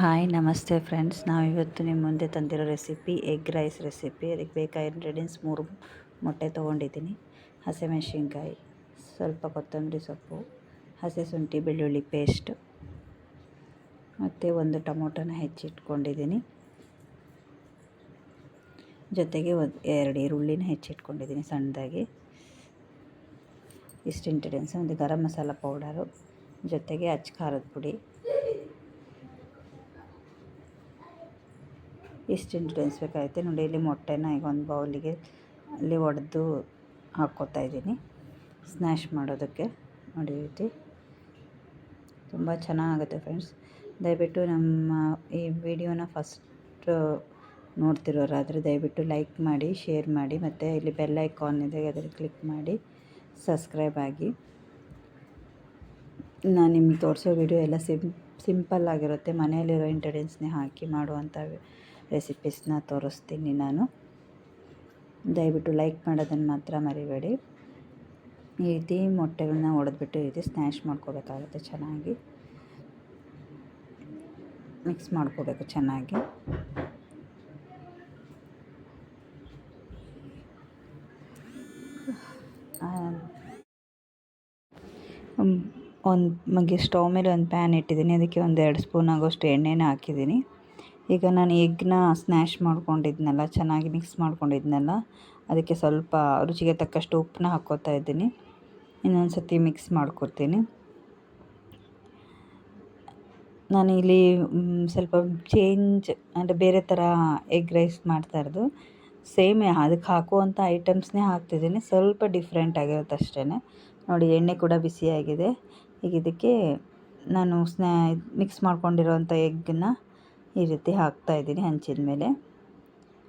Hi, ನಮಸ್ತೆ friends. ನಾವು ಇವತ್ತು ನಿಮ್ಮ ಮುಂದೆ ತಂದಿರೋ ರೆಸಿಪಿ, ಎಗ್ ರೈಸ್ ರೆಸಿಪಿ. ಅದಕ್ಕೆ ಬೇಕಾದ ಇಂಗ್ರೀಡಿಯೆಂಟ್ಸ್ ಮೂರು ಮೊಟ್ಟೆ ತೊಗೊಂಡಿದ್ದೀನಿ. ಹಸಿಮೆಣ್ಸಿನ್ಕಾಯಿ ಸ್ವಲ್ಪ ಕೊತ್ತಂಬರಿ ಸೊಪ್ಪು, ಹಸಿ ಶುಂಠಿ ಬೆಳ್ಳುಳ್ಳಿ ಪೇಸ್ಟ್ ಮತ್ತು ಒಂದು ಟೊಮೊಟೊನ ಹೆಚ್ಚಿಟ್ಕೊಂಡಿದ್ದೀನಿ. ಜೊತೆಗೆ ಒಂದು ಎರಡು ಈರುಳ್ಳಿನ ಹೆಚ್ಚಿಟ್ಕೊಂಡಿದ್ದೀನಿ ಸಣ್ಣದಾಗಿ. ಇಷ್ಟು ಇಂಗ್ರೀಡಿಯೆಂಟ್ಸ್ ಒಂದು ಗರಂ ಮಸಾಲ ಪೌಡರು ಜೊತೆಗೆ ಅಚ್ಚ ಖಾರದ ಪುಡಿ ಇಷ್ಟು ಇಂಗ್ರೀಡಿಯೆಂಟ್ಸ್ ಬೇಕಾಗುತ್ತೆ. ನೋಡಿ, ಇಲ್ಲಿ ಮೊಟ್ಟೆನ ಈಗ ಒಂದು ಬೌಲಿಗೆ ಅಲ್ಲಿ ಒಡೆದು ಹಾಕ್ಕೋತಾ ಇದ್ದೀನಿ. ಸ್ನ್ಯಾಶ್ ಮಾಡೋದಕ್ಕೆ. ನೋಡಿ ರೀತಿ ತುಂಬ ಚೆನ್ನಾಗುತ್ತೆ ಫ್ರೆಂಡ್ಸ್ ದಯವಿಟ್ಟು ನಮ್ಮ ಈ ವಿಡಿಯೋನ ಫಸ್ಟ್ ನೋಡ್ತಿರೋರಾದರೆ ದಯವಿಟ್ಟು ಲೈಕ್ ಮಾಡಿ ಶೇರ್ ಮಾಡಿ, ಮತ್ತು ಇಲ್ಲಿ ಬೆಲ್ ಐಕಾನ್ ಇದೆ, ಅದರಲ್ಲಿ ಕ್ಲಿಕ್ ಮಾಡಿ ಸಬ್ಸ್ಕ್ರೈಬ್ ಆಗಿ. ನಾನು ನಿಮಗೆ ತೋರಿಸೋ ವಿಡಿಯೋ ಎಲ್ಲ ಸಿಂಪಲ್ ಆಗಿರುತ್ತೆ. ಮನೆಯಲ್ಲಿರೋ ಇಂಟೆಡೆನ್ಸ್ನೇ ಹಾಕಿ ಮಾಡುವಂಥ ರೆಸಿಪೀಸ್ನ ತೋರಿಸ್ತೀನಿ ನಾನು. ದಯವಿಟ್ಟು ಲೈಕ್ ಮಾಡೋದನ್ನು ಮಾತ್ರ ಮರಿಬೇಡಿ. ಈ ರೀತಿ ಮೊಟ್ಟೆಗಳನ್ನ ಒಡೆದ್ಬಿಟ್ಟು ಈ ರೀತಿ ಸ್ನ್ಯಾಶ್ ಮಾಡ್ಕೋಬೇಕಾಗುತ್ತೆ ಚೆನ್ನಾಗಿ. ಮಿಕ್ಸ್ ಮಾಡ್ಕೋಬೇಕು ಚೆನ್ನಾಗಿ. ಒಂದು ಮಗೆ ಸ್ಟವ್ ಮೇಲೆ ಒಂದು ಪ್ಯಾನ್ ಇಟ್ಟಿದ್ದೀನಿ. ಅದಕ್ಕೆ ಒಂದು ಎರಡು ಸ್ಪೂನ್ ಆಗೋಷ್ಟು ಎಣ್ಣೆನ ಹಾಕಿದ್ದೀನಿ. ಈಗ ನಾನು ಎಗ್ನ ಸ್ನ್ಯಾಶ್ ಮಾಡ್ಕೊಂಡಿದ್ನಲ್ಲ, ಚೆನ್ನಾಗಿ ಮಿಕ್ಸ್ ಮಾಡ್ಕೊಂಡಿದ್ನಲ್ಲ, ಅದಕ್ಕೆ ಸ್ವಲ್ಪ ರುಚಿಗೆ ತಕ್ಕಷ್ಟು ಉಪ್ಪನ್ನ ಹಾಕ್ಕೋತಾ ಇದ್ದೀನಿ. ಇನ್ನೊಂದು ಸರ್ತಿ ಮಿಕ್ಸ್ ಮಾಡ್ಕೊಡ್ತೀನಿ. ನಾನು ಇಲ್ಲಿ ಸ್ವಲ್ಪ ಚೇಂಜ್ ಅಂದರೆ ಬೇರೆ ಥರ ಎಗ್ ರೈಸ್ ಮಾಡ್ತಾ ಇರೋದು. ಸೇಮ್ ಅದಕ್ಕೆ ಹಾಕುವಂಥ ಐಟಮ್ಸ್ನೇ ಹಾಕ್ತಿದ್ದೀನಿ. ಸ್ವಲ್ಪ ಡಿಫ್ರೆಂಟ್ ಆಗಿರುತ್ತೆ ಅಷ್ಟೇ ನೋಡಿ, ಎಣ್ಣೆ ಕೂಡ ಬಿಸಿಯಾಗಿದೆ. ಈಗ ಇದಕ್ಕೆ ನಾನು ಸ್ನ್ಯಾ ಮಿಕ್ಸ್ ಮಾಡ್ಕೊಂಡಿರೋವಂಥ ಎಗ್ಗನ್ನ ಈ ರೀತಿ ಹಾಕ್ತಾಯಿದ್ದೀನಿ ಹಂಚಿದ ಮೇಲೆ.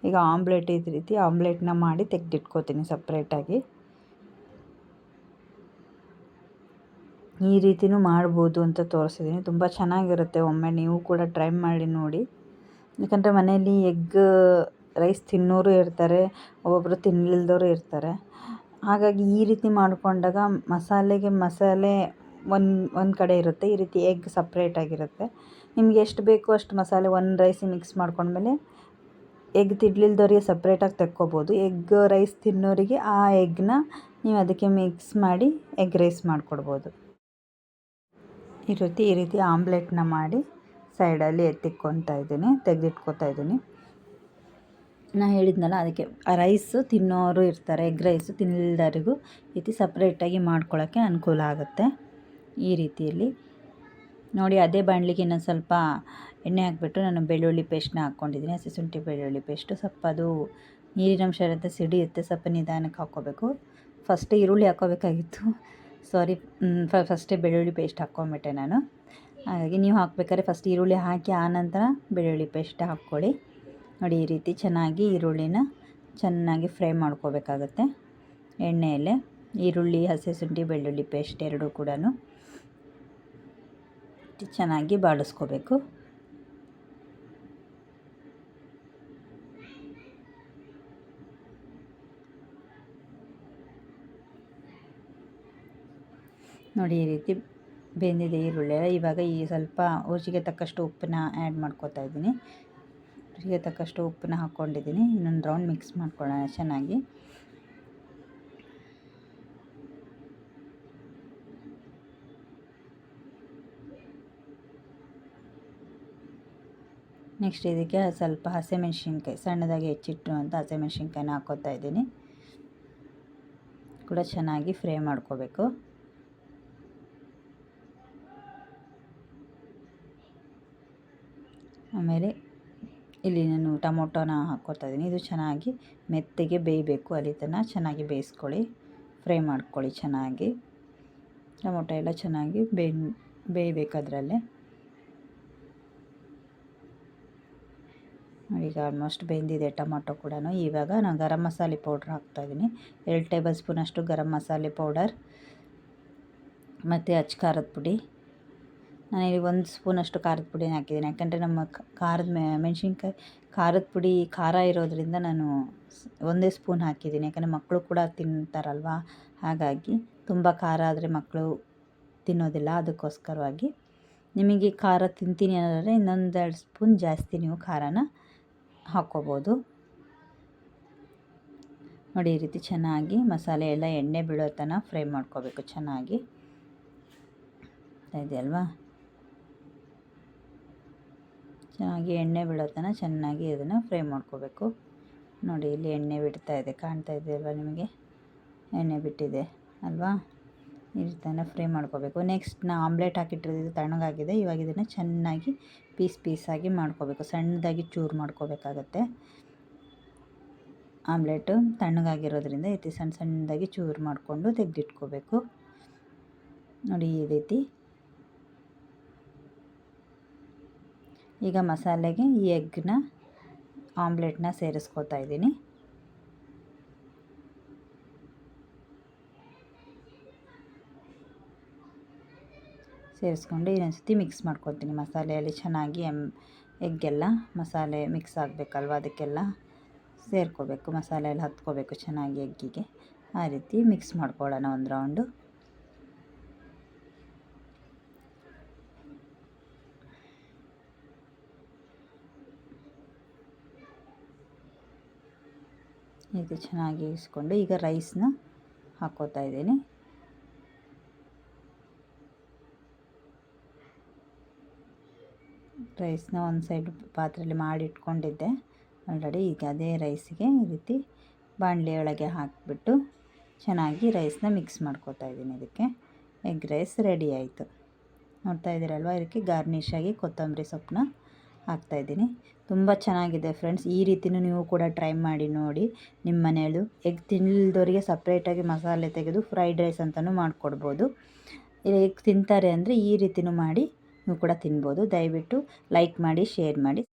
ಈಗ ಆಮ್ಲೆಟ್ ಈ ರೀತಿ ಆಮ್ಲೆಟ್ನ ಮಾಡಿ ತೆಗೆದಿಟ್ಕೋತೀನಿ ಸಪ್ರೇಟಾಗಿ ಈ ರೀತಿಯೂ ಮಾಡ್ಬೋದು ಅಂತ ತೋರಿಸಿದ್ದೀನಿ ತುಂಬ ಚೆನ್ನಾಗಿರುತ್ತೆ. ಒಮ್ಮೆ ನೀವು ಕೂಡ ಟ್ರೈ ಮಾಡಿ ನೋಡಿ. ಯಾಕಂದರೆ ಮನೆಯಲ್ಲಿ ಎಗ್ ರೈಸ್ ತಿನ್ನೋರು ಇರ್ತಾರೆ ಒಬ್ಬೊಬ್ಬರು ತಿನ್ನಲಿಲ್ದವರು ಇರ್ತಾರೆ. ಹಾಗಾಗಿ ಈ ರೀತಿ ಮಾಡಿಕೊಂಡಾಗ ಮಸಾಲೆಗೆ ಮಸಾಲೆ ಒಂದು ಒಂದು ಕಡೆ ಇರುತ್ತೆ, ಈ ರೀತಿ ಎಗ್ ಸಪ್ರೇಟಾಗಿರುತ್ತೆ ನಿಮ್ಗೆ ಎಷ್ಟು ಬೇಕು ಅಷ್ಟು ಮಸಾಲೆ ಒಂದು ರೈಸ್ ಮಿಕ್ಸ್ ಮಾಡ್ಕೊಂಡ್ಮೇಲೆ ಎಗ್ ತಿಡ್ಲಿಲ್ದವ್ರಿಗೆ ಸಪ್ರೇಟಾಗಿ ತೆಕ್ಕೋಬೋದು. ಎಗ್ ರೈಸ್ ತಿನ್ನೋರಿಗೆ ಆ ಎಗ್ನ ನೀವು ಅದಕ್ಕೆ ಮಿಕ್ಸ್ ಮಾಡಿ ಎಗ್ ರೈಸ್ ಮಾಡಿಕೊಡ್ಬೋದು. ಈ ರೀತಿ ಈ ರೀತಿ ಆಮ್ಲೆಟ್ನ ಮಾಡಿ ಸೈಡಲ್ಲಿ ಎತ್ತಿಕ್ಕೊತಾ ಇದ್ದೀನಿ, ತೆಗೆದಿಟ್ಕೊತಾ ಇದ್ದೀನಿ. ನಾನು ಹೇಳಿದ್ನಲ್ಲ, ಅದಕ್ಕೆ ರೈಸು ತಿನ್ನೋರು ಇರ್ತಾರೆ ಎಗ್ ರೈಸು ತಿನ್ನಲ್ದವ್ರಿಗೂ ಈ ರೀತಿ ಸಪ್ರೇಟಾಗಿ ಮಾಡ್ಕೊಳ್ಳೋಕ್ಕೆ ಅನುಕೂಲ ಆಗುತ್ತೆ. ಈ ರೀತಿಯಲ್ಲಿ. ನೋಡಿ, ಅದೇ ಬಾಣಲಿಗೆ ಇನ್ನೊಂದು ಸ್ವಲ್ಪ ಎಣ್ಣೆ ಹಾಕ್ಬಿಟ್ಟು ನಾನು ಬೆಳ್ಳುಳ್ಳಿ ಪೇಸ್ಟ್ನ ಹಾಕ್ಕೊಂಡಿದ್ದೀನಿ. ಹಸಿ ಶುಂಠಿ ಬೆಳ್ಳುಳ್ಳಿ ಪೇಸ್ಟು. ಸ್ವಲ್ಪ ಅದು ನೀರಿನಂಶ ಇರುತ್ತೆ. ಸಿಡಿಯುತ್ತೆ ಸ್ವಲ್ಪ ನಿಧಾನಕ್ಕೆ ಹಾಕ್ಕೋಬೇಕು. ಫಸ್ಟ್ ಈರುಳ್ಳಿ ಹಾಕ್ಕೋಬೇಕಾಗಿತ್ತು. ಸಾರಿ ಫಸ್ಟೇ ಬೆಳ್ಳುಳ್ಳಿ ಪೇಸ್ಟ್ ಹಾಕ್ಕೊಂಬಿಟ್ಟೆ ನಾನು. ಹಾಗಾಗಿ ನೀವು ಹಾಕ್ಬೇಕಾದ್ರೆ ಫಸ್ಟ್ ಈರುಳ್ಳಿ ಹಾಕಿ ಆನಂತರ ಬೆಳ್ಳುಳ್ಳಿ ಪೇಸ್ಟ್ ಹಾಕ್ಕೊಳ್ಳಿ. ನೋಡಿ, ಈ ರೀತಿ ಚೆನ್ನಾಗಿ ಈರುಳ್ಳಿನ ಚೆನ್ನಾಗಿ ಫ್ರೈ ಮಾಡ್ಕೋಬೇಕಾಗತ್ತೆ. ಎಣ್ಣೆಯಲ್ಲೇ ಈರುಳ್ಳಿ, ಹಸಿ ಶುಂಠಿ, ಬೆಳ್ಳುಳ್ಳಿ ಪೇಸ್ಟ್ ಎರಡೂ ಕೂಡ ಚೆನ್ನಾಗಿ ಬಾಡಿಸ್ಕೋಬೇಕು. ನೋಡಿ ಈ ರೀತಿ ಬೆಂದಿದೆ ಈರುಳ್ಳಿ ಇವಾಗ ಈ ಸ್ವಲ್ಪ ರುಚಿಗೆ ತಕ್ಕಷ್ಟು ಉಪ್ಪನ್ನ ಆ್ಯಡ್ ಮಾಡ್ಕೋತಾ ಇದ್ದೀನಿ. ರುಚಿಗೆ ತಕ್ಕಷ್ಟು ಉಪ್ಪನ್ನ ಹಾಕ್ಕೊಂಡಿದ್ದೀನಿ ಇನ್ನೊಂದು ರೌಂಡ್ ಮಿಕ್ಸ್ ಮಾಡ್ಕೊಳ್ಳೋಣ ಚೆನ್ನಾಗಿ. ನೆಕ್ಸ್ಟ್ ಇದಕ್ಕೆ ಸ್ವಲ್ಪ ಹಸಿಮೆಣ್ಸಿನ್ಕಾಯಿ, ಸಣ್ಣದಾಗಿ ಹೆಚ್ಚಿಟ್ಟಿರುವಂಥ ಹಸಿಮೆಣ್ಸಿನ್ಕಾಯಿನ ಹಾಕ್ಕೋತಾ ಇದ್ದೀನಿ. ಕೂಡ ಚೆನ್ನಾಗಿ ಫ್ರೈ ಮಾಡ್ಕೋಬೇಕು. ಆಮೇಲೆ ಇಲ್ಲಿ ನಾನು ಟೊಮೊಟೊನ ಹಾಕ್ಕೋತಾ ಇದ್ದೀನಿ. ಇದು ಚೆನ್ನಾಗಿ ಮೆತ್ತಗೆ ಬೇಯಬೇಕು. ಅಲ್ಲಿ ತನಕ ಚೆನ್ನಾಗಿ ಬೇಯಿಸ್ಕೊಳ್ಳಿ. ಫ್ರೈ ಮಾಡ್ಕೊಳ್ಳಿ ಚೆನ್ನಾಗಿ. ಟೊಮೊಟೊ ಎಲ್ಲ ಚೆನ್ನಾಗಿ ಬೇಯ್ ಬೇಯಬೇಕು ಅದರಲ್ಲೇ ಈಗ ಆಲ್ಮೋಸ್ಟ್ ಬೆಂದಿದೆ ಟೊಮೊಟೊ ಕೂಡ ಇವಾಗ ನಾನು ಗರಂ ಮಸಾಲೆ ಪೌಡ್ರ್ ಹಾಕ್ತಾಯಿದ್ದೀನಿ ಎರಡು ಟೇಬಲ್ ಸ್ಪೂನಷ್ಟು ಗರಂ ಮಸಾಲೆ ಪೌಡರ್ ಮತ್ತು ಅಚ್ಚ ಖಾರದ ಪುಡಿ. ನಾನಿಲ್ಲಿ ಒಂದು ಸ್ಪೂನಷ್ಟು ಖಾರದ ಪುಡಿನ ಹಾಕಿದ್ದೀನಿ ಯಾಕಂದರೆ ನಮ್ಮ ಖಾರದ ಮೆಣಸಿನ್ಕಾಯಿ, ಖಾರದ ಪುಡಿ ಖಾರ ಇರೋದರಿಂದ ನಾನು ಒಂದೇ ಸ್ಪೂನ್ ಹಾಕಿದ್ದೀನಿ ಯಾಕಂದರೆ ಮಕ್ಕಳು ಕೂಡ ತಿಂತಾರಲ್ವಾ? ಹಾಗಾಗಿ ತುಂಬ ಖಾರ ಆದರೆ ಮಕ್ಕಳು ತಿನ್ನೋದಿಲ್ಲ. ಅದಕ್ಕೋಸ್ಕರವಾಗಿ ನಿಮಗೆ ಖಾರ ತಿಂತೀನಿ ಅನ್ನೋದಾದರೆ ಇನ್ನೊಂದೆರಡು ಸ್ಪೂನ್ ಜಾಸ್ತಿ ನೀವು ಖಾರನ ಹಾಕ್ಕೋಬೋದು. ನೋಡಿ ಈ ರೀತಿ ಚೆನ್ನಾಗಿ ಮಸಾಲೆ ಎಲ್ಲ ಎಣ್ಣೆ ಬೀಳೋ ತನಕ ಫ್ರೈ ಮಾಡ್ಕೋಬೇಕು ಚೆನ್ನಾಗಿ. ಇದೆಯಲ್ವಾ ಚೆನ್ನಾಗಿ ಎಣ್ಣೆ ಬೀಳೋ ತನಕ ಚೆನ್ನಾಗಿ ಇದನ್ನು ಫ್ರೈ ಮಾಡ್ಕೋಬೇಕು. ನೋಡಿ ಇಲ್ಲಿ ಎಣ್ಣೆ ಬಿಡ್ತಾ ಇದೆ, ಕಾಣ್ತಾ ಇದೆಯಲ್ವಾ ನಿಮಗೆ? ಎಣ್ಣೆ ಬಿಟ್ಟಿದೆ ಅಲ್ವಾ? ರೀತಿನ ಫ್ರೈ ಮಾಡ್ಕೋಬೇಕು. ನೆಕ್ಸ್ಟ್ ನಾ ಆಮ್ಲೆಟ್ ಹಾಕಿಟ್ಟಿರೋದು ತಣ್ಣಗಾಗಿದೆ. ಇವಾಗ ಇದನ್ನು ಚೆನ್ನಾಗಿ ಪೀಸ್ ಪೀಸಾಗಿ ಮಾಡ್ಕೋಬೇಕು. ಸಣ್ಣದಾಗಿ ಚೂರು ಮಾಡ್ಕೋಬೇಕಾಗತ್ತೆ. ಆಮ್ಲೆಟು ತಣ್ಣಗಾಗಿರೋದ್ರಿಂದ ಈ ಸಣ್ಣ ಸಣ್ಣದಾಗಿ ಚೂರು ಮಾಡಿಕೊಂಡು ತೆಗೆದಿಟ್ಕೋಬೇಕು. ನೋಡಿ ಈ ರೀತಿ. ಈಗ ಮಸಾಲೆಗೆ ಈ ಎಗ್ನ ಆಮ್ಲೆಟ್ನ ಸೇರಿಸ್ಕೋತಾ ಇದ್ದೀನಿ. ಸೇರಿಸ್ಕೊಂಡು ಇನ್ನೊಂದು ಸತಿ ಮಿಕ್ಸ್ ಮಾಡ್ಕೊತೀನಿ ಮಸಾಲೆಯಲ್ಲಿ ಚೆನ್ನಾಗಿ ಎಂ, ಎಗ್ಗೆಲ್ಲ ಮಸಾಲೆ ಮಿಕ್ಸ್ ಆಗಬೇಕಲ್ವ ಅದಕ್ಕೆಲ್ಲ ಸೇರ್ಕೋಬೇಕು. ಮಸಾಲೆ ಎಲ್ಲ ಹತ್ಕೋಬೇಕು ಚೆನ್ನಾಗಿ ಎಗ್ಗಿಗೆ. ಆ ರೀತಿ ಮಿಕ್ಸ್ ಮಾಡ್ಕೊಳ್ಳೋಣ ಒಂದು ರೌಂಡು ಇದು ಚೆನ್ನಾಗಿ ಇಸ್ಕೊಂಡು ಈಗ ರೈಸ್ನ ಹಾಕೋತಾ ಇದ್ದೀನಿ. ರೈಸ್ನ ಒಂದು ಸೈಡ್ ಪಾತ್ರೆಯಲ್ಲಿ ಮಾಡಿಟ್ಕೊಂಡಿದ್ದೆ. ಆಲ್ರೆಡಿ ಈಗ ಅದೇ ರೈಸಿಗೆ ಈ ರೀತಿ ಬಾಣಲೆ ಒಳಗೆ ಹಾಕಿಬಿಟ್ಟು ಚೆನ್ನಾಗಿ ರೈಸ್ನ ಮಿಕ್ಸ್ ಮಾಡ್ಕೋತಾ ಇದ್ದೀನಿ ಇದಕ್ಕೆ. ಎಗ್ ರೈಸ್ ರೆಡಿ ಆಯಿತು. ನೋಡ್ತಾ ಇದ್ದೀರಲ್ವ? ಇದಕ್ಕೆ ಗಾರ್ನಿಷಾಗಿ ಕೊತ್ತಂಬರಿ ಸೊಪ್ಪನ್ನ ಹಾಕ್ತಾಯಿದ್ದೀನಿ ತುಂಬ ಚೆನ್ನಾಗಿದೆ ಫ್ರೆಂಡ್ಸ್. ಈ ರೀತಿಯೂ ನೀವು ಕೂಡ ಟ್ರೈ ಮಾಡಿ ನೋಡಿ. ನಿಮ್ಮ ಮನೆಯಲ್ಲೂ ಎಗ್ ತಿನ್ನಲ್ದವರಿಗೆ ಸಪ್ರೇಟಾಗಿ ಮಸಾಲೆ ತೆಗೆದು ಫ್ರೈಡ್ ರೈಸ್ ಅಂತಲೂ ಮಾಡಿಕೊಡ್ಬೋದು. ಎಗ್ ತಿಂತಾರೆ ಅಂದರೆ ಈ ರೀತಿಯೂ ಮಾಡಿ ನೀವು ಕೂಡ ತಿನ್ಬೋದು. ದಯವಿಟ್ಟು ಲೈಕ್ ಮಾಡಿ ಶೇರ್ ಮಾಡಿ.